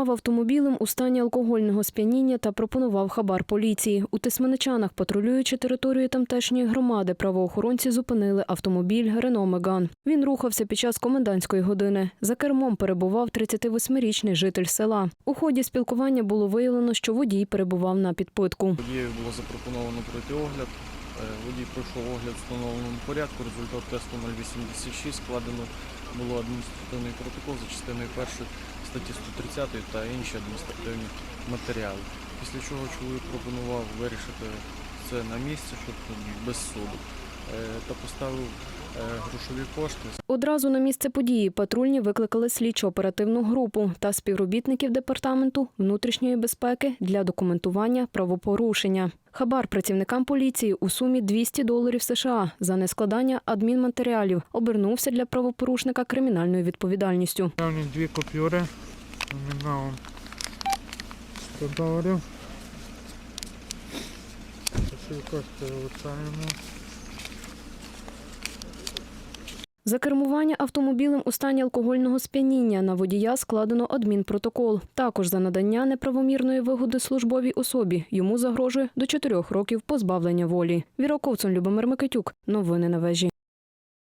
Кермував автомобілем у стані алкогольного сп'яніння та пропонував хабар поліції. У Тисменичанах, патрулюючи територію тамтешньої громади, правоохоронці зупинили автомобіль Рено Меган. Він рухався під час комендантської години. За кермом перебував 38-річний житель села. У ході спілкування було виявлено, що водій перебував на підпитку. Водієві було запропоновано пройти огляд. Е, Водій пройшов огляд в встановленому порядку. Результат тесту 086 складено було адміністративний протокол за частиною першої статті 130 та інші адміністративні матеріали. Після чого чоловік пропонував вирішити це на місці, щоб без суду, Е, та поставив грошові кошти. Одразу на місце події патрульні викликали слідчо-оперативну групу та співробітників департаменту внутрішньої безпеки для документування правопорушення. Хабар працівникам поліції у сумі 200 доларів США за нескладання адмінматеріалів обернувся для правопорушника кримінальною відповідальністю. Дві купюри номіналом 100 доларів. Кошти вилучаємо. За кермування автомобілем у стані алкогольного сп'яніння на водія складено адмінпротокол. Також за надання неправомірної вигоди службовій особі йому загрожує до чотирьох років позбавлення волі. Віра Ковцун, Любомир Микитюк. Новини на вежі.